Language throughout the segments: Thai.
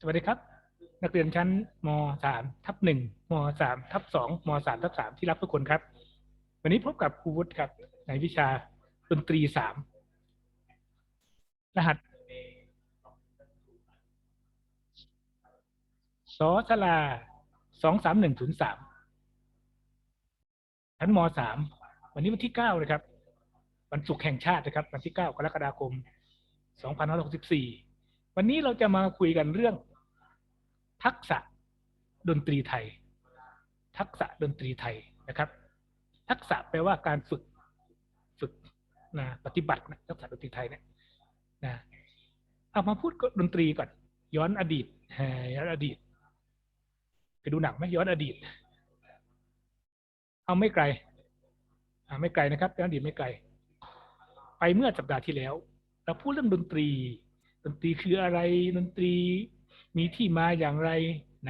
สวัสดีครับ นักเรียนชั้นมสามทับหนึ่งมสามทับสองมสามทับสามที่รักทุกคนครับ วันนี้พบกับครูวุฒิครับในวิชาดนตรีสามรหัสสอชลาสองสามหนึ่งศูนย์สามชั้นมสามวันนี้วันที่เก้าเลยครับ วันศุกร์แห่งชาตินะครับ วันที่เก้ากรกฎาคมสองพันห้าร้อยหกสิบสี่วันนี้เราจะมาคุยกันเรื่อง ทักษะดนตรีไทย ทักษะดนตรีไทยนะครับ ทักษะแปลว่าการฝึกฝึกนะปฏิบัตินะทักษะดนตรีไทยเนี่ยนะเอามาพูดดนตรีก่อน ย้อนอดีตย้อนอดีตไปดูหนังไหมย้อนอดีต เอาไม่ไกลไม่ไกลนะครับย้อนอดีตไม่ไกล ไปเมื่อสัปดาห์ที่แล้ว เราพูดเรื่องดนตรี ดนตรีคืออะไรดนตรี มีที่มาอย่างไร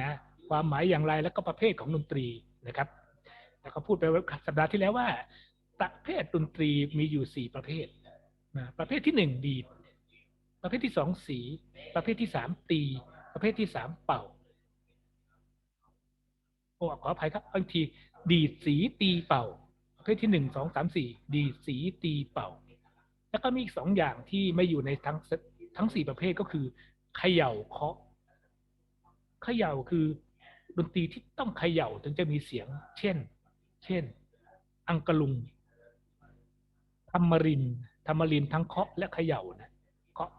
นะความหมายอย่างไรแล้วก็ประเภทของดนตรีนะครับ แล้วก็พูดไปสัปดาห์ที่แล้วว่า ประเภทดนตรีมีอยู่สี่ประเภทนะประเภทที่หนึ่งดีด ประเภทที่สองสี ประเภทที่สามตี ประเภทที่สามเป่าโอ้ขออภัยครับบางทีดีดสีตีเป่า ประเภทที่หนึ่งสองสามสี่ดีดสีตีเป่า แล้วก็มีอีกสองอย่างที่ไม่อยู่ในทั้งทั้งสี่ประเภทก็คือเขย่าเคาะ เขย่าคือดนตรีที่ต้องเขย่าถึงจะมีเสียง เช่น เช่น อังกะลุงธรรมรินธรรมรินทั้งเคาะและเขย่านะเคาะ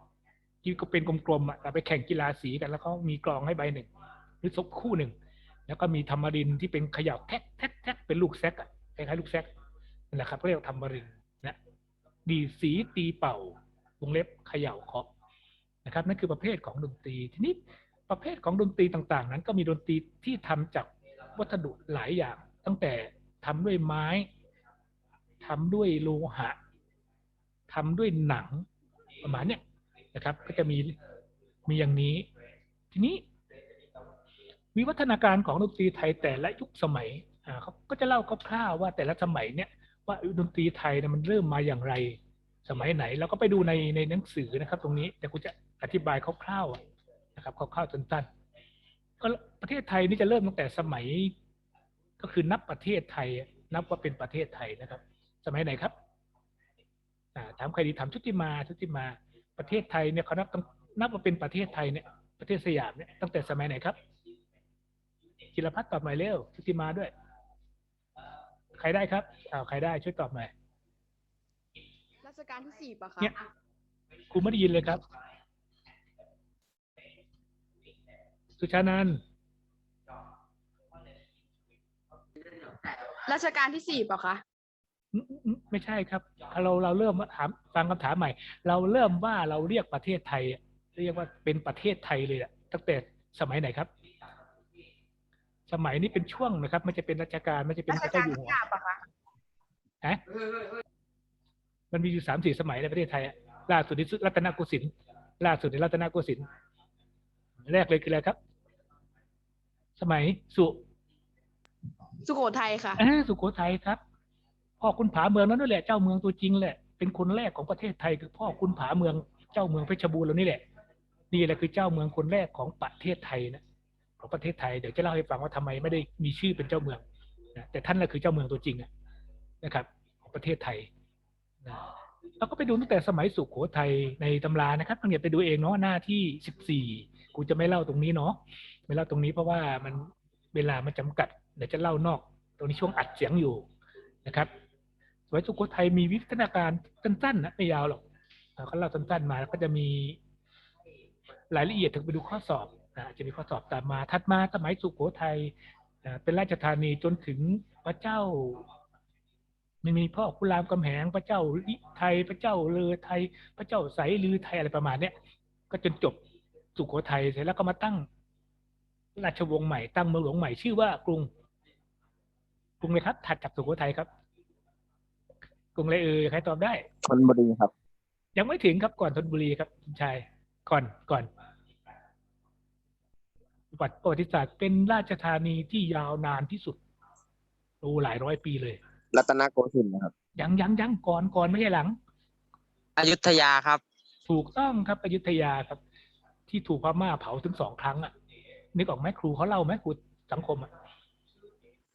ที่ก็เป็นกลมๆอะแต่ไปแข่งกีฬาสีกัน แล้วเขามีกลองให้ใบหนึ่งหรือซกคู่หนึ่ง แล้วก็มีธรรมรินที่เป็นเขย่าแท็กแท็กแท็กเป็นลูกแซกอะคล้ายๆลูกแซกนั่นแหละครับเรียกว่าธรรมรินนะดีสีตีเป่าวงเล็บเขย่าเคาะนะครับนั่นคือประเภทของดนตรีทีนี้ ประเภทของดนตรีต่างๆ นั้นก็มีดนตรีที่ทำจากวัสดุหลายอย่าง ตั้งแต่ทำด้วยไม้ทำด้วยโลหะทำด้วยหนังประมาณเนี้ยนะครับ ก็จะมีมีอย่างนี้ ทีนี้ วิวัฒนาการของดนตรีไทยแต่ละยุคสมัยอ่าเขาก็จะเล่าคร่าวๆว่าแต่ละสมัยเนี่ยว่าดนตรีไทยเนี่ยมันเริ่มมาอย่างไร สมัยไหนเราก็ไปดูในในหนังสือนะครับ ตรงนี้แต่กูจะอธิบายคร่าวๆ นะครับคร่าวๆสั้นๆก็ประเทศไทยนี่จะเริ่มตั้งแต่สมัย ก็คือนับประเทศไทย นับว่าเป็นประเทศไทยนะครับ สมัยไหนครับอ่าถามใครดีถามชุติมาชุติมาประเทศไทยเนี่ยเขานับตั้งนับว่าเป็นประเทศไทยเนี่ยประเทศสยามเนี่ยตั้งแต่สมัยไหนครับจิรพัฒน์ตอบหน่อยเร็วชุติมาด้วย ใครได้ครับอ้าวใครได้ช่วยตอบหน่อยรัชกาลที่สี่ปะคะเนี่ยครูไม่ได้ยินเลยครับ สุชานันท์รัชกาลที่สี่ปะคะอืมอืมไม่ใช่ครับเราเราเริ่มถามฟังคำถามใหม่ เราเริ่มว่าเราเรียกประเทศไทยอะเรียกว่าเป็นประเทศไทยเลยอะตั้งแต่สมัยไหนครับ สมัยนี้เป็นช่วงนะครับไม่จะเป็นราชการไม่จะเป็นรัพชระเจ้ากาลอยู่ที่หัวห้าปะคะฮะมันมีอยู่สามสี่สมัยในประเทศไทยอะล่าสุดที่สุดรัตนโกสินทร์ล่าสุดในรัตนโกสินทร์แรกเลยคืออะไรครับ สมัยสุสุโขทัยค่ะอ่าสุโขทัยครับ พ่อคุณผาเมืองนั้นนั่นแหละ เจ้าเมืองตัวจริงแหละ เป็นคนแรกของประเทศไทยคือพ่อคุณผาเมือง เจ้าเมืองเพชรบูรณ์เรานี่แหละ นี่แหละคือเจ้าเมืองคนแรกของประเทศไทยนะของประเทศไทยเดี๋ยวจะเล่าให้ฟังว่าทำไมไม่ได้มีชื่อเป็นเจ้าเมืองนะแต่ท่านแหละคือเจ้าเมืองตัวจริงอะนะครับ ของประเทศไทยนะเราก็ไปดูตั้งแต่สมัยสุโขทัยในตำรานะครับต้องอย่าไปดูเองเนาะหน้าที่สิบสี่กูจะไม่เล่าตรงนี้เนาะ ไม่เล่าตรงนี้เพราะว่ามันเวลามันจำกัดเดี๋ยวจะเล่านอก ตรงนี้ช่วงอัดเสียงอยู่นะครับสมัยสุโขทัยมีวิวัฒนาการสั้นๆนะไม่ยาวหรอกเขาเล่าสั้นๆมาแล้วก็จะมีรายละเอียดถึงไปดูข้อสอบนะจะมีข้อสอบตามมาถัดมาสมัยสุโขทัยนะเป็นราชธานีจนถึงพระเจ้ามันมีพ่อคุรามกำแหงพระเจ้าลิไทยพระเจ้าเลอไทย พระเจ้าไสลือไทยอะไรประมาณเนี้ยก็จนจบสุโขทัยเสร็จแล้วก็มาตั้ง ราชวงศ์ใหม่ตั้งเมืองหลวงใหม่ชื่อว่ากรุง กรุงเลยครับ ถัดจากสุโขทัยครับ กรุงอะไรเอ่ยใครตอบได้ชนบุรีครับ ยังไม่ถึงครับก่อนธนบุรีครับคุณชายก่อนก่อนประวัติศาสตร์เป็นราชธานีที่ยาวนานที่สุดโอ้หลายร้อยปีเลย รัตนโกสินทร์นะครับ ยังยังยังก่อนก่อนไม่ใช่หลัง อยุธยาครับ ถูกต้องครับอยุธยาครับ ที่ถูกพม่าเผาถึงสองครั้งอะ นึกออกไหมครูเขาเล่าไหมครูสังคมอะ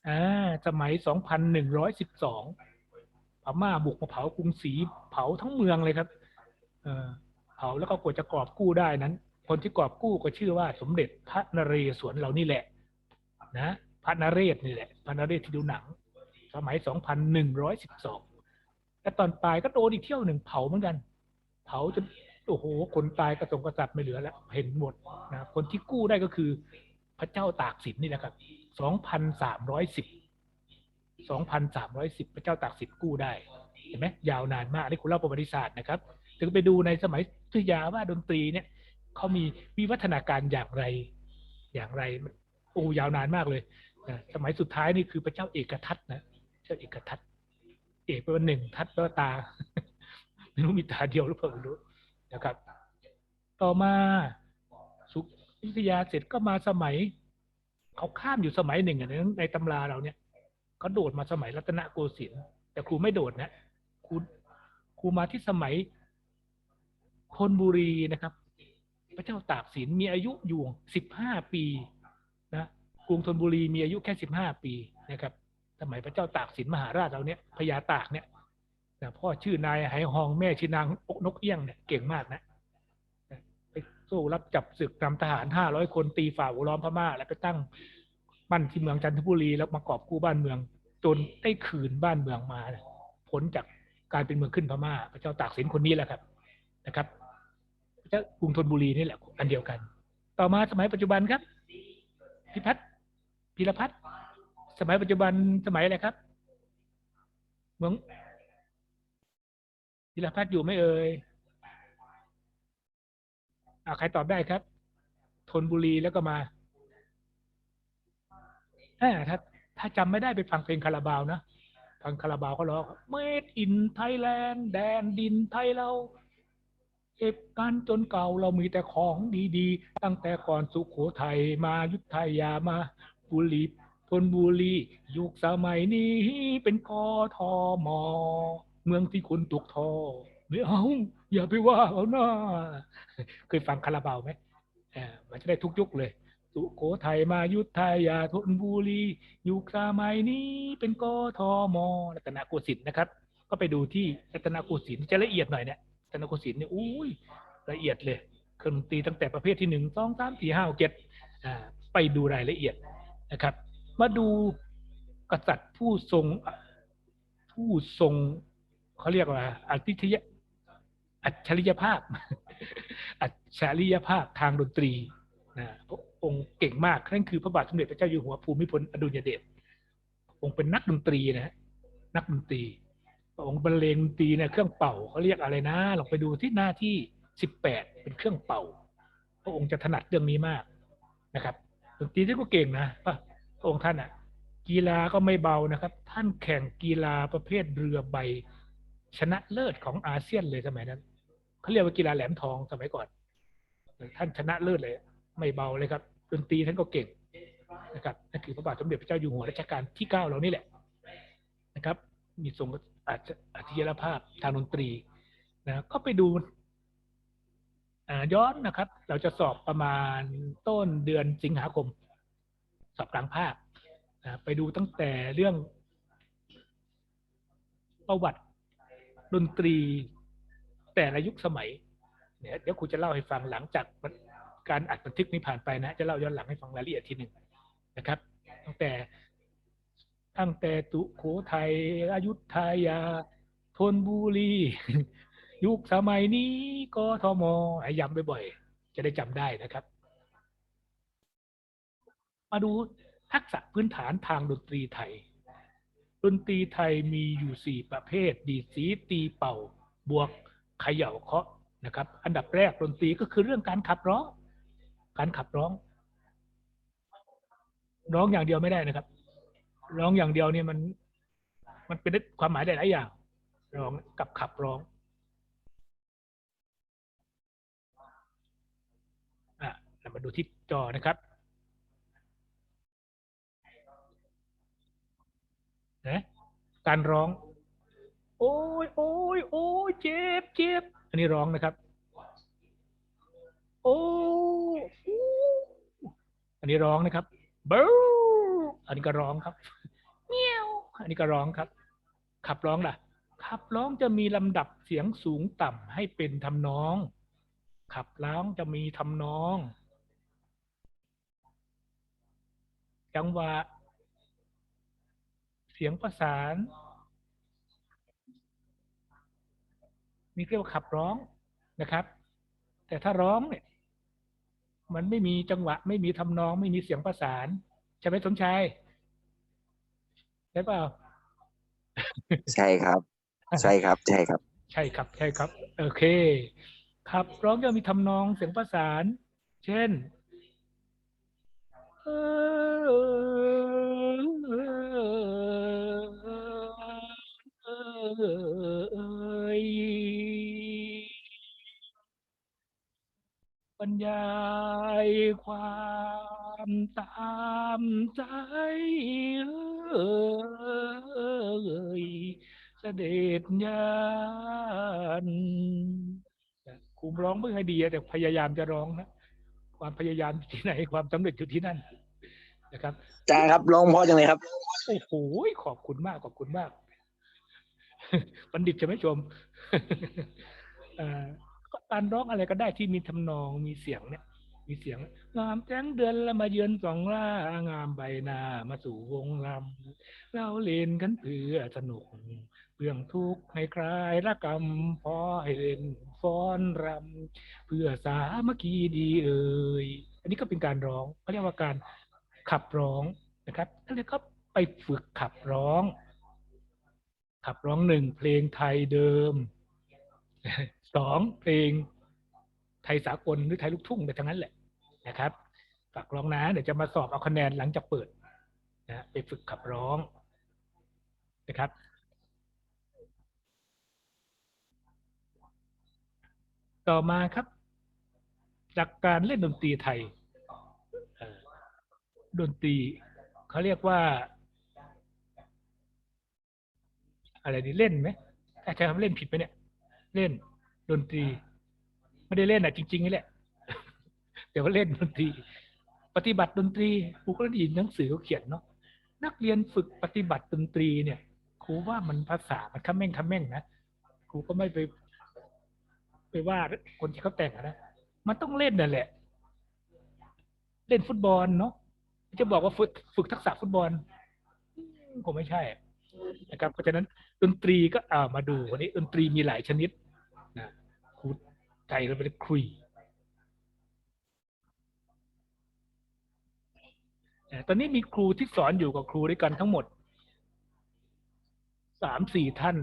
อ่าสมัยสองพันหนึ่งร้อยสิบสองพม่าบุกมาเผากรุงศรีเผาทั้งเมืองเลยครับ เออเผาแล้วก็กว่าจะกอบกู้ได้นั้น คนที่กอบกู้ก็ชื่อว่าสมเด็จพระนเรศวรเรานี่แหละ นะพระนเรศนี่แหละพระนเรศที่ดูหนัง สมัย2112และตอนตายก็โดนอีกเที่ยวหนึ่งเผาเหมือนกัน เผาจน โอ้โห คนตายกระสงกระสับไม่เหลือแล้ว เห็นหมดนะคนที่กู้ได้ก็คือ พระเจ้าตากสินนี่แหละครับ2,310 2,310พระเจ้าตากสินกู้ได้เห็นไหมยาวนานมากนี่คุณเล่าประวัติศาสตร์นะครับ ถึงไปดูในสมัยทุยาว่าดนตรีเนี่ยเขามีวิวัฒนาการอย่างไร อย่างไรโอ้ยาวนานมากเลยนะสมัยสุดท้ายนี่คือพระเจ้าเอกทัตนะเจ้าเอกทัตเอกแปลว่าหนึ่งทัตแปลว่าตาไม่รู้มีตาเดียวหรือเปล่าไม่รู้ นะครับ ต่อมาสุอยุธยาเสร็จก็มาสมัยเขาข้ามอยู่สมัยหนึ่งในในตำราเราเนี่ยเขาโดดมาสมัยรัตนโกสินทร์แต่ครูไม่โดดนะครูครูมาที่สมัยธนบุรีนะครับ พระเจ้าตากสินมีอายุอยู่สิบห้าปีนะกรุงธนบุรีมีอายุแค่สิบห้าปีนะครับ สมัยพระเจ้าตากสินมหาราชเราเนี่ยพญาตากเนี่ย พ่อชื่อนายไหหองแม่ชื่อนางอกนกเอี้ยงเนี่ยเก่งมากนะไปสู้รับจับศึกนำทหารห้าร้อยคนตีฝ่าหัวล้อมพม่า แล้วไปตั้งบ้านที่เมืองจันทบุรีแล้วมากอบกู้บ้านเมือง จนได้คืนบ้านเมืองมาพ้นจากการเป็นเมืองขึ้นพม่า พระเจ้าตากสินคนนี้แหละครับนะครับพระเจ้ากรุงธนบุรีนี่แหละอันเดียวกัน ต่อมาสมัยปัจจุบันครับพิพัฒน์พิรพัฒน์สมัยปัจจุบันสมัยอะไรครับ เมือง พิรพัฒน์อยู่ไหม่เอ่ยอาใครตอบได้ครับธนบุรีแล้วก็มาถ้าถ้าจำไม่ได้ไปฟังเพลงคาราบาวนะฟังคาราบาวเขาร้อง Made in Thailand แดนดินไทยเราเก็บกันจนเก่าเรามีแต่ของดีๆ ตั้งแต่ก่อนสุโขทัยมายุทธยามาบุรีธนบุรียุคสมัยนี้เป็นกทม เมืองที่คุณตกท่อไม่เอาอย่าไปว่าเขาหน้าเคยฟังคาราบาวไหมอ่ามันจะได้ทุกยุคเลย สุโขทัยมายุทธยาธนบุรีอยุคสมัยนี้เป็นกทมรัตนโกสินทร์นะครับ ก็ไปดูที่รัตนโกสินทร์จะละเอียดหน่อยเนี่ยรัตนโกสินทร์เนี่ยอุ้ยละเอียดเลยเครื่องดนตรีตั้งแต่ประเภทที่หนึ่งสองสามสี่ห้าหกเจ็ดไปดูรายละเอียดนะครับ มาดูกษัตริย์ผู้ทรงผู้ทรง เขาเรียกว่าอัจฉริยะอัจฉริยภาพ อัจฉริยภาพทางดนตรีนะพระองค์เก่งมากนั่นคือพระบาทสมเด็จพระเจ้าอยู่หัวภูมิพลอดุลยเดชพระองค์เป็นนักดนตรีนะนักดนตรีพระองค์บรรเลงดนตรีเนี่ยเครื่องเป่าเขาเรียกอะไรนะลองไปดูที่หน้าที่สิบแปดเป็นเครื่องเป่า พระองค์จะถนัดเรื่องนี้มากนะครับดนตรีที่ก็เก่งนะพระองค์ท่านอะกีฬาก็ไม่เบานะครับ ท่านแข่งกีฬาประเภทเรือใบ ชนะเลิศของอาเซียนเลยสมัยนั้นเขาเรียกว่ากีฬาแหลมทองสมัยก่อน ท่านชนะเลิศเลย ไม่เบาเลยครับดนตรีท่านก็เก่งนะครับนั่นคือพระบาทสมเด็จพระเจ้าอยู่หัวรัชกาลที่เก้าเรานี่แหละนะครับ มีทรงอาจจะอัจฉริยภาพทางดนตรีนะก็ไปดูอ่าย้อนนะครับ เราจะสอบประมาณต้นเดือนสิงหาคม สอบกลางภาคนะไปดูตั้งแต่เรื่องประวัติ ดนตรีแต่ละยุคสมัยเนี่ยเดี๋ยวครูจะเล่าให้ฟังหลังจากการอัดบันทึกนี้ผ่านไปนะ จะเล่าย้อนหลังให้ฟังรายละเอียดทีหนึ่งนะครับ ตั้งแต่ตั้งแต่ตุโขทัยอายุธยาธนบุรียุคสมัยนี้กทมให้ย้ำบ่อยๆ จะได้จำได้นะครับ มาดูทักษะพื้นฐานทางดนตรีไทย ดนตรีไทยมีอยู่สี่ประเภท ดีสีตีเป่า บวกเขย่าเคาะนะครับ อันดับแรกดนตรีก็คือเรื่องการขับร้อง การขับร้อง ร้องอย่างเดียวไม่ได้นะครับ ร้องอย่างเดียวเนี่ยมัน มันเป็นความหมายได้หลายอย่าง ร้องกับขับร้องอะเรามาดูที่จอนะครับ นะการร้อง โอ้ยโอ้ยโอ้ยเจ็บเจ็บอันนี้ร้องนะครับ โอ้อันนี้ร้องนะครับบูอันนี้ก็ร้องครับเมียวอันนี้ก็ร้องครับ ขับร้องล่ะ ขับร้องจะมีลำดับเสียงสูงต่ำให้เป็นทำนอง ขับร้องจะมีทำนอง จังหวะ เสียงประสาน มีเรียกว่าขับร้องนะครับ แต่ถ้าร้องเนี่ย มันไม่มีจังหวะ ไม่มีทำนอง ไม่มีเสียงประสานใช่ไหมสมชายใช่เปล่าใช่ครับ ใช่ครับ ใช่ครับ ใช่ครับ ใช่ครับ โอเค ขับร้องจะมีทำนองเสียงประสาน เช่นเอ ยบรรยายความตามใจเอ่ยเสด็จญาณครูร้องไม่ค่อยดีอะแต่พยายามจะร้องนะความพยายามอยู่ที่ไหนความสำเร็จอยู่ที่นั่นนะครับอาจารย์ครับร้องเพราะจังเลยครับ โอ้โหขอบคุณมากขอบคุณมาก บัณฑิตจะไหมชมก็การร้องอะไรก็ได้ที่มีทำนองมีเสียงเนี่ย มีเสียงงามแจ้งเดือนละมาเยือนสองล่างามใบหน้ามาสู่วงลำเราเล่นกันเพื่อสนุกเรื่องทุกข์ให้คลายระกรรมพอให้เล่นฟ้อนรำเพื่อสามัคคีดีเอ่ยอันนี้ก็เป็นการร้องเขาเรียกว่าการขับร้องนะครับก็เลยก็ไปฝึกขับร้อง ขับร้องหนึ่งเพลงไทยเดิมสองเพลงไทยสากลหรือไทยลูกทุ่งแต่ทั้งนั้นแหละนะครับฝากร้องนะเดี๋ยวจะมาสอบเอาคะแนนหลังจากเปิดนะไปฝึกขับร้องนะครับต่อมาครับ จากการเล่นดนตรีไทยดนตรีเขาเรียกว่า อะไรนี่เล่นไหมถ้าใช้คำเล่นผิดไหมเนี่ย เล่นดนตรี ไม่ได้เล่นอะจริงๆนี่แหละแต่ว่าเล่นดนตรี ปฏิบัติดนตรีครูก็ได้ยินหนังสือเขาเขียนเนาะนักเรียนฝึกปฏิบัติดนตรีเนี่ยครูว่ามันภาษามันคำแม่งคำแม่งนะครูก็ไม่ไป ไปว่าคนที่เขาแต่งนะมันต้องเล่นนั่นแหละ เล่นฟุตบอลเนาะจะบอกว่าฝึกฝึกทักษะฟุตบอลอืมคงไม่ใช่ นะครับเพราะฉะนั้นดนตรีก็อ่ามาดูวันนี้ดนตรีมีหลายชนิดนะครูไทยเราไปคุยเอ่อตอนนี้มีครูที่สอนอยู่กับครูด้วยกันทั้งหมดสามสี่ท่าน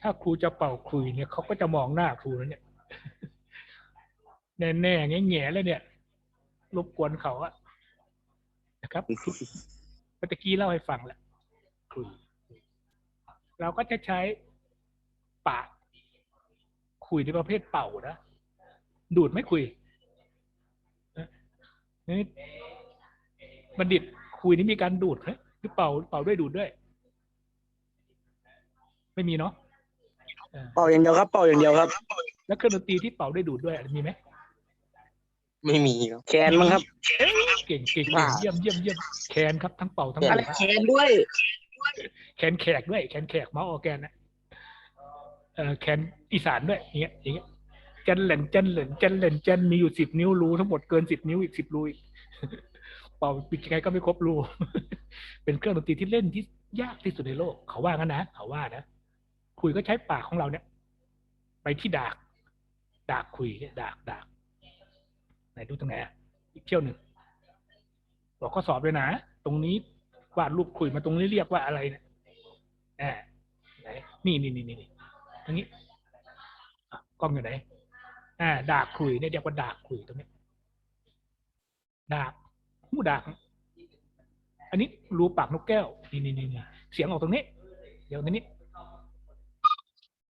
ถ้าครูจะเป่าคลุยเนี่ยเขาก็จะมองหน้าครูแล้วเนี่ยแน่แน่แง่แง่ๆแล้วเนี่ยรบกวนเขาอะนะครับเมื่อกี้เล่าให้ฟังแหละคลุย เราก็จะใช้ปากคุยในประเภทเป่านะ ดูดไม่คุยนะนี่บัณฑิตคุยนี่มีการดูดไหมหรือเป่าเป่าด้วยดูดด้วย ไม่มีเนาะอ่าเป่าอย่างเดียวครับ เป่าอย่างเดียวครับ แล้วเครื่องดนตรีที่เป่าได้ดูดด้วยมีไหมไม่มีครับแคนมั้งครับเอ้ยเก่งเก่งเก่งว่าเยี่ยมเยี่ยมเยี่ยมแคนครับทั้งเป่าทั้งอะไรดูดแคนด้วย แคนแขกด้วยแคนแขกเมาออแกนนะเอ่อแคนอีสานด้วยอย่างเงี้ยอย่างเงี้ยจันเหลนจันเหลนจันเหลนจันมีอยู่สิบนิ้วรูทั้งหมดเกินสิบนิ้วอีกสิบรูอีกเป่าปิดยังไงก็ไม่ครบรูเป็นเครื่องดนตรีที่เล่นที่ยากที่สุดในโลก เขาว่างั้นนะเขาว่านะคุยก็ใช้ปากของเราเนี่ย ไปที่ดาก ดากคุยเนี่ดากดากไหนดูตรงไหนอะอีกเที่ยวหนึ่งบอกข้อสอบเลยนะ ตรงนี้ วาดรูปคุยมาตรงนี้เรียกว่าอะไรเนี่ยอ่านี่นี่นี่นี่ตรงนี้กล้องอยู่ไหนอ่าดากคุยเนี่ยเรียกว่าดากคุยตรงนี้ ดากหูดากอันนี้รูปากนกแก้ว นี่นี่นี่นี่เสียงออกตรงนี้ เดี๋ยวตรงนี้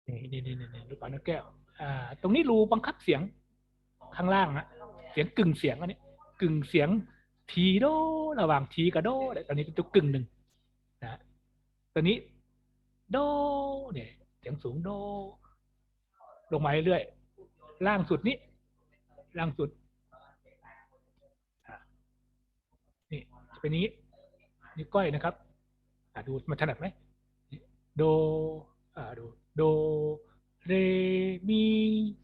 นี่นี่นี่นี่รูปากนกแก้ว อ่า ตรงนี้รูบังคับเสียงข้างล่างนะเสียงกึ่งเสียงอันนี้ กึ่งเสียง ทีโดระหว่างทีกับโดตอนนี้เป็นตัวกึ่งหนึ่งนะตอนนี้โดเนี่ยเสียงสูงโด ลงมาเรื่อยๆล่างสุดนี้ ล่างสุดอ่จะเป็นนี้นิ้วก้อยนะครับดูมันถนัดไหมโดอ่าดูโดเรมี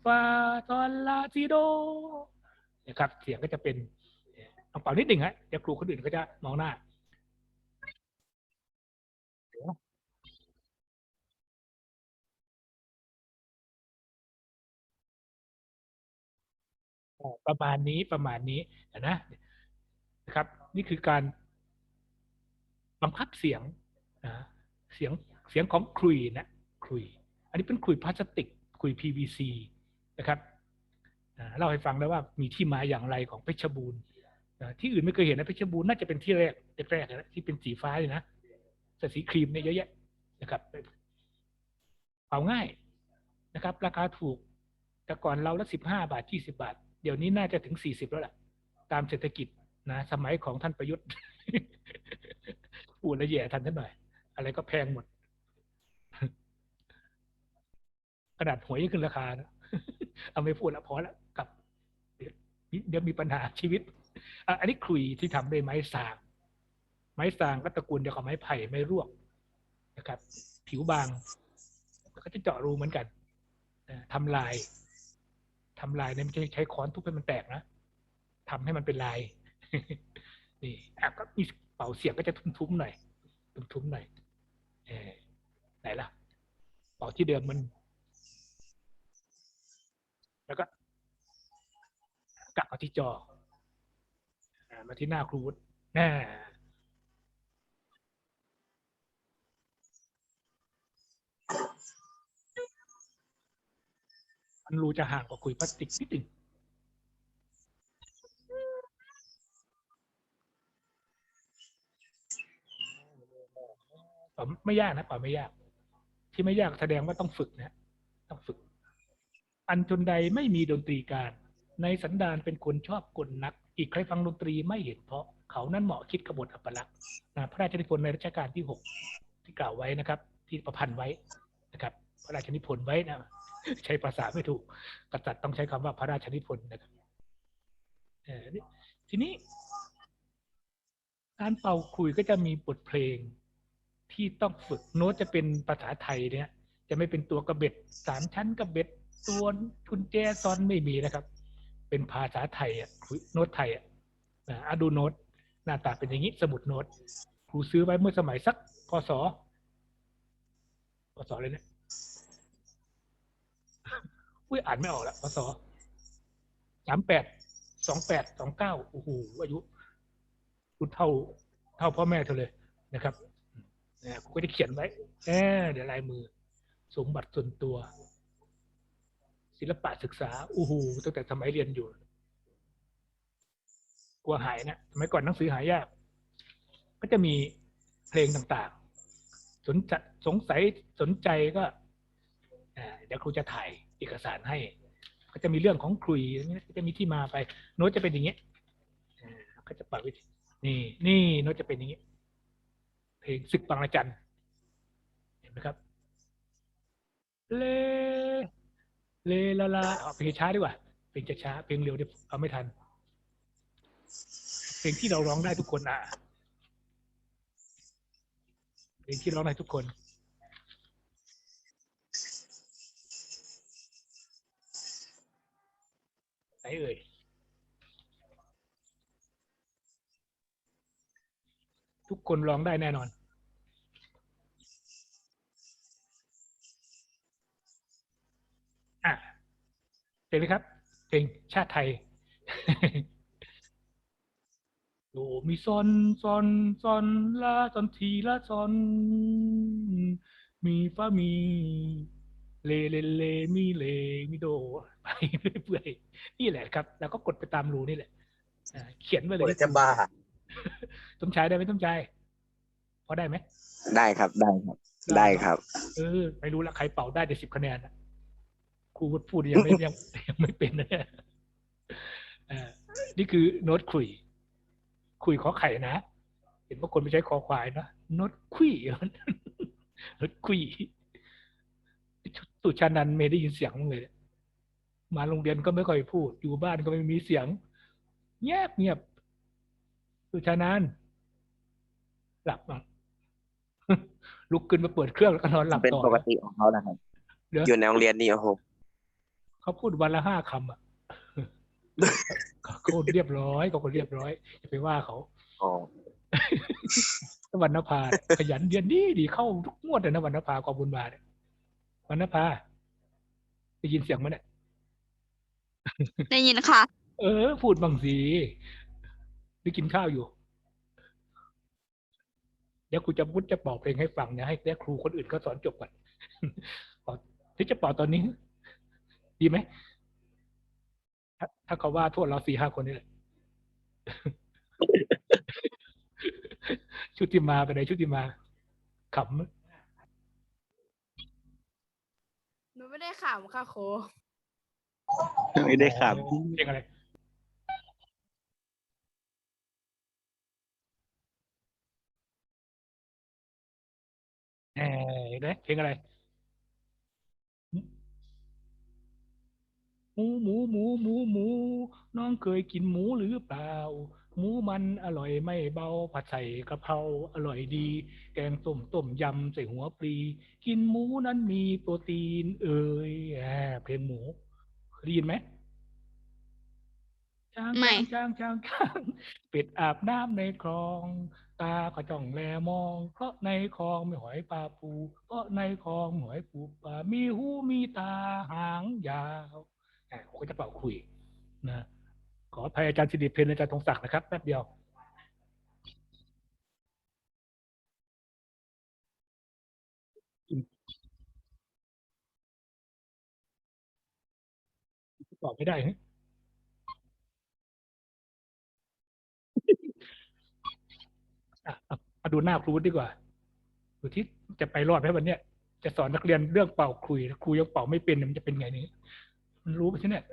ฟาซอลลาซิโดนะครับเสียงก็จะเป็น เป่านิดหนึ่งฮะเดี๋ยวครูคนอื่นก็จะมองหน้าประมาณนี้ประมาณนี้นะนะครับ นี่คือการบังคับเสียงนะเสียงเสียงของคลุยนะคลุย อันนี้เป็นคลุยพลาสติกคลุย PVC นะครับเล่าให้ฟังแล้วว่ามีที่มาอย่างไรของเพชรบูรณ์ ที่อื่นไม่เคยเห็นนะเพชรบูรณ์น่าจะเป็นที่แรกแรกๆนะที่เป็นสีฟ้าเลยนะแต่สีครีมเนี่ยเยอะแยะนะครับเป่าง่ายนะครับ ราคาถูก แต่ก่อนเราละสิบห้าบาทยี่สิบาท เดี๋ยวนี้น่าจะถึงสี่สิบแล้วล่ะ ตามเศรษฐกิจนะสมัยของท่านประยุทธ์พูดและแย่ทันท่านหน่อย อะไรก็แพงหมดกระดาษหวยยังขึ้นราคานะเอาไม่พูดแล้วพอแล้วกับ เดี๋ยวมีปัญหาชีวิต อันนี้คลุยที่ทำด้วยไม้สาง ไม้สางก็ตระกูลเดียวกับไม้ไผ่ไม้รวกนะครับ ผิวบางแล้วก็จะเจาะรูเหมือนกันทำลายทำลายเนี่ยไม่ใช่ใช้ค้อนทุบให้มันแตกนะทำให้มันเป็นลายนี่อะก็มีเป่าเสียงก็จะทุ้มๆหน่อยทุ้มๆหน่อยเออไหนล่ะเป่าที่เดิมมัน แล้วก็กลับมาที่จอ มาที่หน้าครูวุฒิแน่มันรูจะห่างกว่าคุยพลาสติกนิดหนึ่งป่าไม่ยากนะป่าไม่ยาก ที่ไม่ยากแสดงว่าต้องฝึกนะต้องฝึก อันจนใดไม่มีดนตรีการ ในสันดานเป็นคนชอบกลนัก อีกใครฟังดนตรีไม่เห็นเพราะเขานั้นเหมาะคิดขบฏอัปลักษณ์นะพระราชนิพนธ์ในรัชกาลที่หกที่กล่าวไว้นะครับ ที่ประพันธ์ไว้นะครับ พระราชนิพนธ์ไว้นะใช้ภาษาไม่ถูกกษัตริย์ต้องใช้คำว่าพระราชนิพนธ์นะครับทีนี้การเป่าขลุยก็จะมีบทเพลงที่ต้องฝึกโน้ตจะเป็นภาษาไทยเนี่ย จะไม่เป็นตัวกระเบ็ดสามชั้นกระเบ็ดตัวกุญแจซอนไม่มีนะครับ เป็นภาษาไทยอะโน้ตไทยอะอะดูโน้ตหน้าตาเป็นอย่างนี้สมุดโน้ตครูซื้อไว้เมื่อสมัยสักพศพศเลยเนี่ยอุ้ยอ่านไม่ออกล้วพศสามแปดสองแปดสองเก้าโอ้โหอายุคุณเท่าเท่าพ่อแม่เธอเลยนะครับนะกูก็จะเขียนไว้เออเดี๋ยวลายมือ สมบัติส่วนตัว ศิลปะศึกษาอู้หูตั้งแต่สมัยเรียนอยู่ กลัวหายนะสมัยก่อนหนังสือหายาก ก็จะมีเพลงต่างๆ สนสงสัยสนใจก็เดี๋ยวครูจะถ่ายเอกสารให้ ก็จะมีเรื่องของครุยอย่างนี้ก็จะมีที่มาไป โน้ตจะเป็นอย่างนี้อ่าก็จะปรับวิธีนี่นี่โน้ตจะเป็นอย่างนี้เพลงศึกบางระจันเห็นไหมครับเล เลลาลาเอาเพลงช้าดีกว่าเพลงช้าเพลงเร็วเดี๋ยวเอาไม่ทัน เพลงที่เราร้องได้ทุกคนอะเพลงที่ร้องได้ทุกคนไหนเอ่ยทุกคนร้องได้แน่นอน เพลงนี้ครับเพลงชาติไทยโดมีซอนซอนซอนลาซอนทีลาซอน มีฟ้ามีเลเลเลมีเลมีโดไปเรื่อยๆนี่แหละครับ แล้วก็กดไปตามรูนี่แหละอ่าเขียนไว้เลโอ้ยยจะบ้าสมชายได้ไหมสมชายพอได้ไหมได้ครับได้ครับ ได้ครับ เออไม่รู้ละใครเป่าได้แต่สิบคะแนนนะ ครูพูดยังไม่ยังยังไม่เป็นนะเนี่ยเอ่านี่คือโน้ตคุย คุยขอไข่นะ เห็นว่าคนไม่ใช้คอควายนะโน้ตคุยโน้ตคุยสุชานันท์ไม่ได้ยินเสียงมั้งเลย มาโรงเรียนก็ไม่ค่อยพูด อยู่บ้านก็ไม่มีเสียง เงียบเงียบสุชานันท์หลับบ้างลุกขึ้นมาเปิดเครื่องแล้วก็นอนหลับเป็นต่อปกติของเขานะครับเดี๋ยวอยู่ในโรงเรียนนี่โอ้โห เขาพูดวันละห้าคำอะเขาคนเรียบร้อยเขาคนเรียบร้อยอย่าไปว่าเขาอ๋อวรรณภาขยันเรียนดีดีเข้าทุกงวดเลยนะวรรณภากองบุญบาเนี่ยวรรณภาได้ยินเสียงไหมเนี่ยได้ยินค่ะ เออ พูดบางสีได้กินข้าวอยู่ เดี๋ยวครูจะพุทธจะเป่าเพลงให้ฟังนะให้แค่ครูคนอื่นเขาสอนจบก่อนเป่าที่จะเป่าตอนนี้ ดีไหมถ้าถ้าเขาว่าโทษเราสี่ห้าคนนี่แหละชุติมาไปไหนชุติมาขำหนูไม่ได้ขำค่ะโคไม่ได้ขับเพลงอะไรแหมเห็นไหมเพลงอะไร หมูหมูหมูหมูหมู น้องเคยกินหมูหรือเปล่า หมูมันอร่อยไม่เบาผัดใส่กะเพราอร่อยดี แกงส้มต้มยำใส่หัวปลี กินหมูนั้นมีโปรตีน เอ่ยแหมเพลงหมูเคยได้ยินไหมช้างไม่ช้างช้างช้างเป็ดอาบน้ำในคลอง ตาก็จ้องแลมอง เพราะในคลองมีหอยปลาปู เพราะในคลองมีหอยปูปลามีหูมีตาหางยาวอะ ผมก็จะเป่าคุยนะขออภัยอาจารย์สิริเพนอาจารย์ธงศักดิ์นะครับแป๊บเดียวตอบไม่ได้ฮะมาดูหน้าครูดีกว่าดูที่จะไปรอดไหมวันเนี้ยจะสอนนักเรียนเรื่องเป่าคุยครูยังเป่าไม่เป็นมันจะเป็นไงนี่ มันรู้ไหมใช่เนี่ย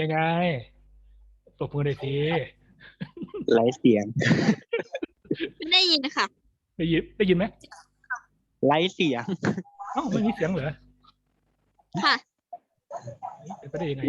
ยังไงตบมือหน่อยสิไร้เสียง ได้ยินค่ะ ได้ยินได้ยินไหมไร้เสียง เอ้าไม่มีเสียงเหรอ ค่ะ เป็นไปได้ยังไง